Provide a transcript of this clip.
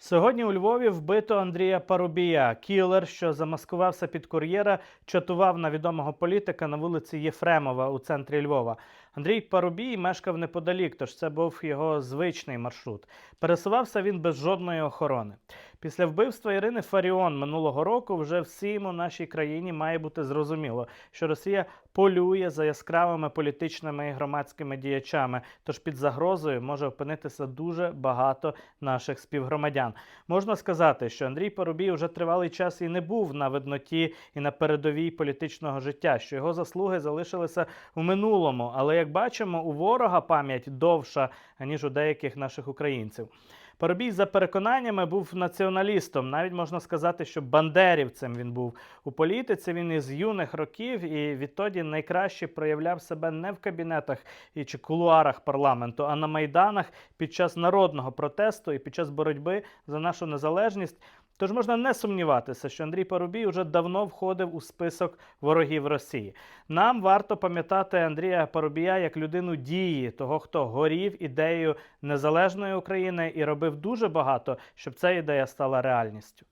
Сьогодні у Львові вбито Андрія Парубія. Кілер, що замаскувався під кур'єра, чатував на відомого політика на вулиці Єфремова у центрі Львова. Андрій Парубій мешкав неподалік, тож це був його звичний маршрут. Пересувався він без жодної охорони. Після вбивства Ірини Фаріон минулого року вже всім у нашій країні має бути зрозуміло, що Росія полює за яскравими політичними і громадськими діячами. Тож під загрозою може опинитися дуже багато наших співгромадян. Можна сказати, що Андрій Парубій вже тривалий час і не був на видноті і на передовій політичного життя, що його заслуги залишилися в минулому. Але як бачимо, у ворога пам'ять довша ніж у деяких наших українців. Парубій за переконаннями був націоналістом. Навіть можна сказати, що бандерівцем він був у політиці. Він із юних років і відтоді найкраще проявляв себе не в кабінетах і чи кулуарах парламенту, а на майданах під час народного протесту і під час боротьби за нашу незалежність. Тож можна не сумніватися, що Андрій Парубій уже давно входив у список ворогів Росії. Нам варто пам'ятати Андрія Парубія як людину дії, того, хто горів ідеєю незалежної України і робив дуже багато, щоб ця ідея стала реальністю.